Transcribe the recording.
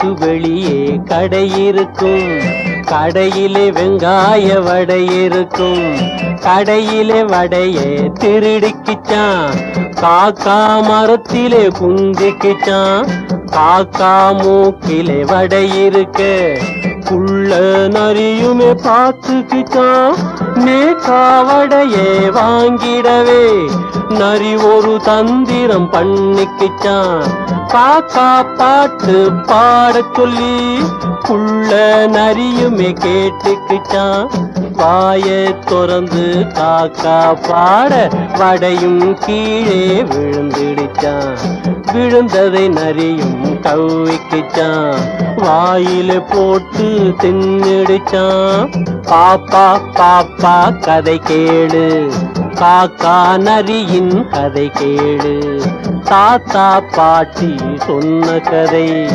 வீட்டுக்கு வெளியே கடை இருக்கும். கடையிலே வெங்காய வடை இருக்கும். கடையிலே வடையே திருடிக்கிச்சான். காக்கா மரத்திலே குந்திக்கிச்சான். காக்கா மூக்கிலே வடை இருக்கு. புள்ள நரியுமே பார்த்துக்கிட்டான் மேக்கா வடையே வாங்கிடவே. நரி ஒரு தந்திரம் பண்ணிக்கிச்சான் காக்கா பாட்டு பாட சொல்லி புள்ள நரியுமே கேட்டுக்கிச்சான் வாயை திறந்து காக்கா பாட வடையும் கீழே விழுந்துடுச்சான். விழுந்ததை நரியும் கவ்விக்குச்சான். வாயில போட்டு தின்னுடுச்சான். பாப்பா பாப்பா கதை கேளு. காக்கா நரியின் கதை கேளு. தாத்தா பாட்டி சொன்ன கதை.